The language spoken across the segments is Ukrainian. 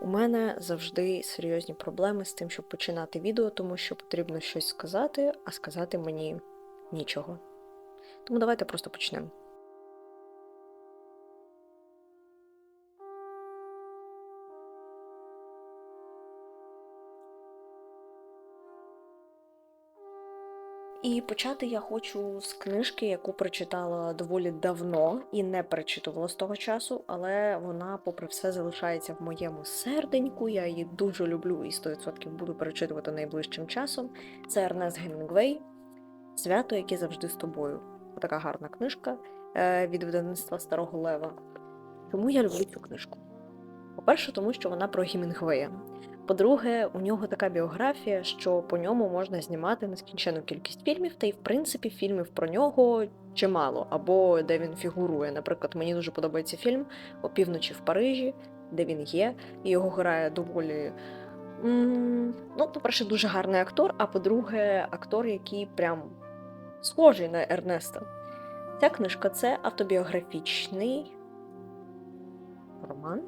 У мене завжди серйозні проблеми з тим, щоб починати відео, тому що потрібно щось сказати, а сказати мені нічого. Тому давайте просто почнемо. І почати я хочу з книжки, яку прочитала доволі давно і не перечитувала з того часу, але вона, попри все, залишається в моєму серденьку. Я її дуже люблю і 100% буду перечитувати найближчим часом. Це Ернест Гемінгвей Свято, яке завжди з тобою. Така гарна книжка е, від видавництва Старого Лева. Чому я люблю цю книжку? По-перше, тому що вона про Гемінгвея. По-друге, у нього така біографія, що по ньому можна знімати нескінчену кількість фільмів, та й в принципі фільмів про нього чимало, або де він фігурує. Наприклад, мені дуже подобається фільм Опівночі в Парижі, де він є, і його грає доволі. Ну, по-перше, дуже гарний актор, а по-друге, актор, який прям схожий на Ернеста. Ця книжка це автобіографічний роман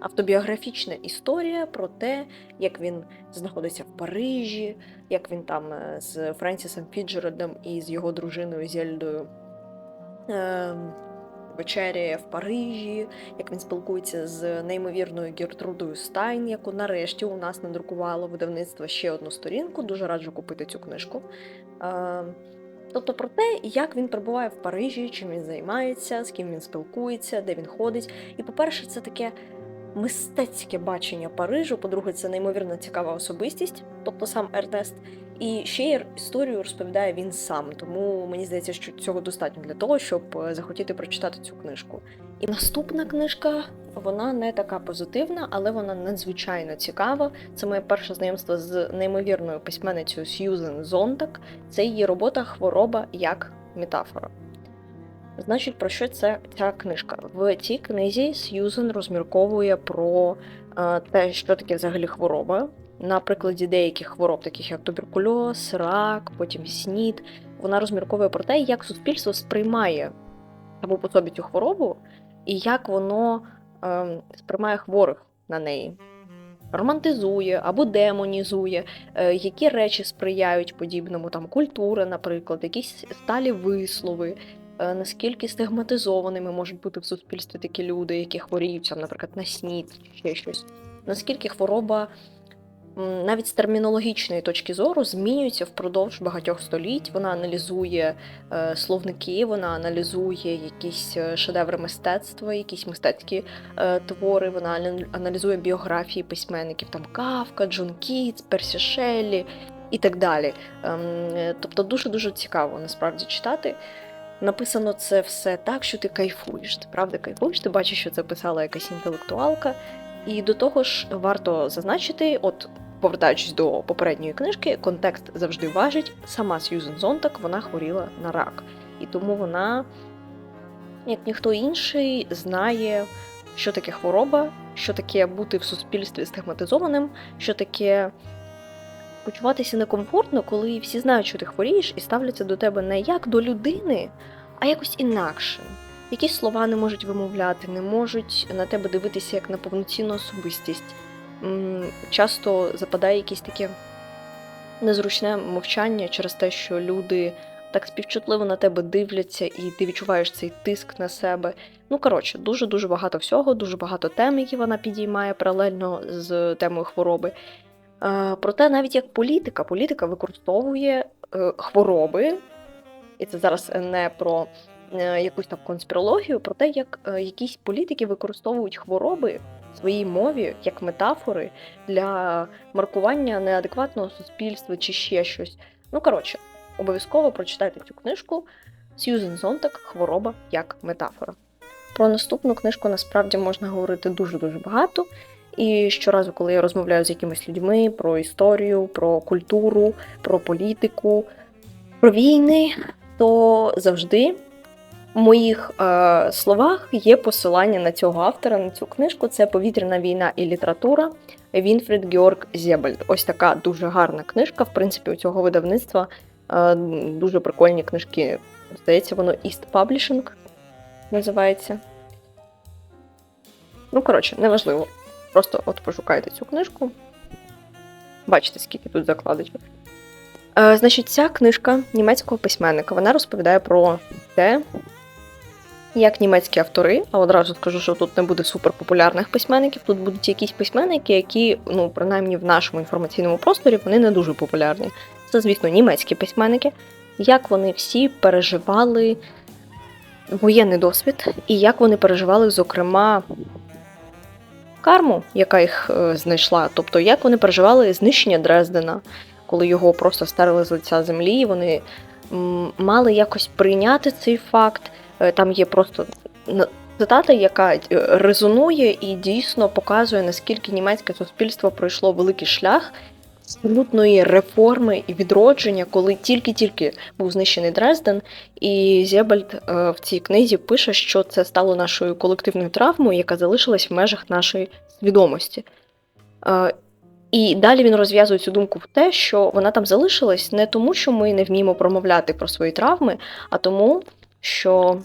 автобіографічна історія про те, як він знаходиться в Парижі, як він там е, з Френсісом Фіджеральдом і з його дружиною Зельдою е, вечеряє в Парижі, як він спілкується з неймовірною Гертрудою Стайн, яку нарешті у нас надрукувало видавництво ще одну сторінку. Дуже раджу купити цю книжку. Е, Тобто про те, як він перебуває в Парижі, чим він займається, з ким він спілкується, де він ходить. І, по-перше, це таке мистецьке бачення Парижу. По-друге, це неймовірно цікава особистість, тобто сам Ернест. І ще історію розповідає він сам. Тому мені здається, що цього достатньо для того, щоб е, захотіти прочитати цю книжку. І наступна книжка, вона не така позитивна, але вона надзвичайно цікава. Це моє перше знайомство з неймовірною письменницею Сьюзен Зонтак. Це її робота Хвороба як метафора. Значить, про що це ця книжка? В цій книзі Сьюзен розмірковує про е, те, що таке взагалі хвороба. На прикладі деяких хвороб, таких як туберкульоз, рак, потім снід. Вона розмірковує про те, як суспільство сприймає або по собі цю хворобу, і як воно е, сприймає хворих на неї. Романтизує або демонізує, е, які речі сприяють подібному, там культура, наприклад, якісь сталі вислови, наскільки стигматизованими можуть бути в суспільстві такі люди, які хворіють, наприклад, на снід, ще щось. Наскільки хвороба навіть з термінологічної точки зору змінюється впродовж багатьох століть. Вона аналізує е, словники, вона аналізує якісь е, шедеври мистецтва, якісь мистецькі е, твори, вона ана- аналізує біографії письменників, там Кавка, Джон Кітс, Персі Шеллі і так далі. Ем, е, тобто дуже-дуже цікаво насправді читати. Написано це все так, що ти кайфуєш. Ти правда кайфуєш, ти бачиш, що це писала якась інтелектуалка. І до того ж, варто зазначити, от повертаючись до попередньої книжки, контекст завжди важить. Сама Сьюзен Зонтак вона хворіла на рак. І тому вона, як ніхто інший, знає, що таке хвороба, що таке бути в суспільстві стигматизованим, що таке почуватися некомфортно, коли всі знають, що ти хворієш, і ставляться до тебе не як до людини, а якось інакше. Якісь слова не можуть вимовляти, не можуть на тебе дивитися як на повноцінну особистість. Часто западає якесь таке незручне мовчання через те, що люди так співчутливо на тебе дивляться, і ти відчуваєш цей тиск на себе. Ну, коротше, дуже-дуже багато всього, дуже багато тем, які вона підіймає паралельно з темою хвороби. Е, Проте, навіть як політика, політика використовує е, хвороби, і це зараз не про е, якусь там конспірологію, про те, як якісь політики використовують хвороби в своїй мові як метафори для маркування неадекватного суспільства чи ще щось. Ну, коротше, обов'язково прочитайте цю книжку Сьюзен Зонтак Хвороба як метафора. Про наступну книжку насправді можна говорити дуже-дуже багато. І щоразу, коли я розмовляю з якимись людьми про історію, про культуру, про політику, про війни, то завжди в моїх е, словах є посилання на цього автора, на цю книжку. Це Повітряна війна і література Вінфрід Георг Зєбельд. Ось така дуже гарна книжка. В принципі, у цього видавництва е, дуже прикольні книжки. Здається, воно East Publishing називається. Ну, коротше, неважливо. Просто от пошукайте цю книжку. Бачите, скільки тут закладочок. Е, Значить, ця книжка німецького письменника вона розповідає про те, як німецькі автори, а одразу скажу, що тут не буде суперпопулярних письменників, тут будуть якісь письменники, які, ну, принаймні в нашому інформаційному просторі, вони не дуже популярні. Це, звісно, німецькі письменники, як вони всі переживали воєнний досвід, і як вони переживали, зокрема, карму, яка їх е, знайшла, тобто як вони переживали знищення Дрездена, коли його просто стерли з лиця землі, вони мали якось прийняти цей факт. Е, Там є просто цитата, яка е, резонує і дійсно показує, наскільки німецьке суспільство пройшло великий шлях абсолютної реформи і відродження, коли тільки-тільки був знищений Дрезден, і Зєбальд е, в цій книзі пише, що це стало нашою колективною травмою, яка залишилась в межах нашої свідомості. Е, І далі він розв'язує цю думку в те, що вона там залишилась не тому, що ми не вміємо промовляти про свої травми, а тому, що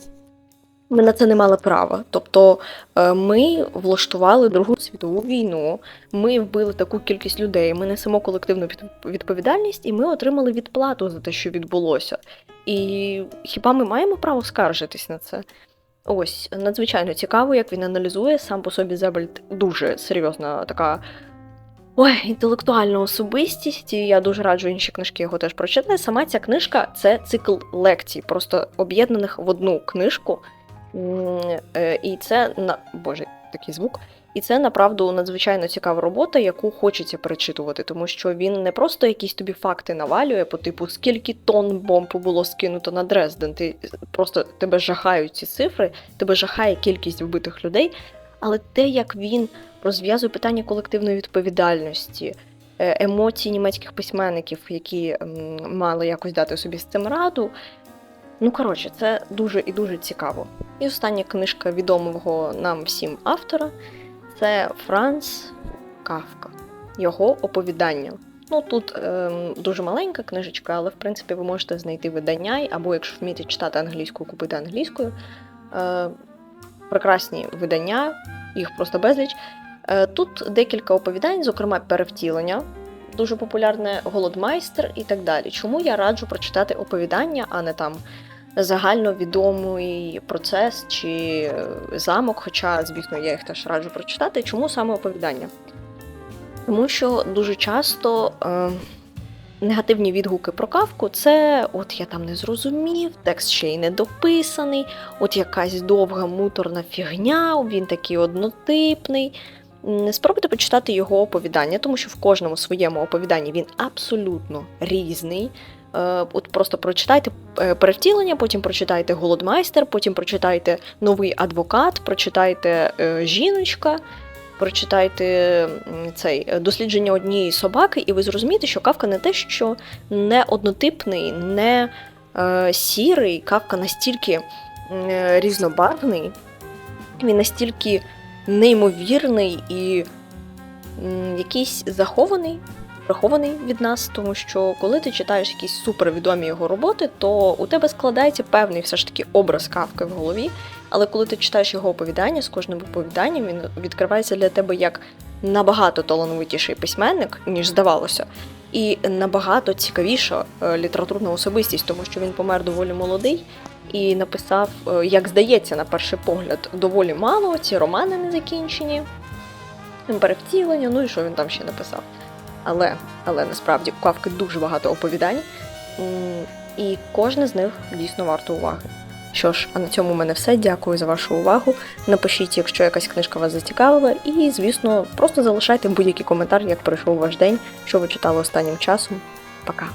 ми на це не мали права. Тобто е, ми влаштували Другу світову війну, ми вбили таку кількість людей, ми несемо колективну від- відповідальність, і ми отримали відплату за те, що відбулося. І хіба ми маємо право скаржитись на це? Ось надзвичайно цікаво, як він аналізує сам по собі Зебальд дуже серйозна така. Ой, інтелектуальна особистість, і я дуже раджу інші книжки його теж прочитати. Сама ця книжка це цикл лекцій, просто об'єднаних в одну книжку. Е, І це на боже, такий звук. І це направду надзвичайно цікава робота, яку хочеться перечитувати, тому що він не просто якісь тобі факти навалює, по типу скільки тонн бомб було скинуто на Дрезден. Ти просто тебе жахають ці цифри, тебе жахає кількість вбитих людей, але те, як він розв'язує питання колективної відповідальності, е, емоцій німецьких письменників, які мали якось дати собі з цим раду. Ну, коротше, це дуже і дуже цікаво. І остання книжка відомого нам всім автора це Франц Кафка, його оповідання. Ну тут ем, дуже маленька книжечка, але в принципі ви можете знайти видання, або якщо вмієте читати англійською, купити англійською. Е, прекрасні видання, їх просто безліч. Е, тут декілька оповідань, зокрема перевтілення, дуже популярне голодмайстер і так далі. Чому я раджу прочитати оповідання, а не там загальновідомий процес чи замок, хоча, звісно, я їх теж раджу прочитати. Чому саме оповідання? Тому що дуже часто е, негативні відгуки про кавку це от я там не зрозумів, текст ще й не дописаний, от якась довга муторна фігня, він такий однотипний. Спробуйте почитати його оповідання, тому що в кожному своєму оповіданні він абсолютно різний. Е, От просто прочитайте е, перевтілення, потім прочитайте Голодмайстер, потім прочитайте новий адвокат, прочитайте е, жіночка, прочитайте цей дослідження однієї собаки, і ви зрозумієте, що кавка не те, що не однотипний, не сірий, кавка настільки різнобарвний, він настільки неймовірний і якийсь захований, прихований від нас, тому що коли ти читаєш якісь супервідомі його роботи, то у тебе складається певний все ж таки образ кавки в голові. Але коли ти читаєш його оповідання, з кожним оповіданням він відкривається для тебе як набагато талановитіший письменник, ніж здавалося, і набагато цікавіша е, літературна особистість, тому що він помер доволі молодий і написав, е, як здається, на перший погляд, доволі мало. Ці романи не закінчені, перевтілення, ну і що він там ще написав. Але, але насправді у Кавки дуже багато оповідань, і кожне з них дійсно варто уваги. Що ж, а на цьому в мене все. Дякую за вашу увагу. Напишіть, якщо якась книжка вас зацікавила, і, звісно, просто залишайте будь-який коментар, як пройшов ваш день, що ви читали останнім часом. Пока.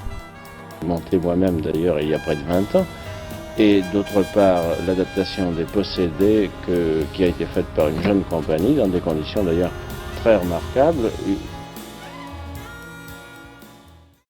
monté moi-même d'ailleurs il y a près de 20 ans, et d'autre part l'adaptation des possédés qui a été faite par une jeune compagnie dans des conditions d'ailleurs très remarquables,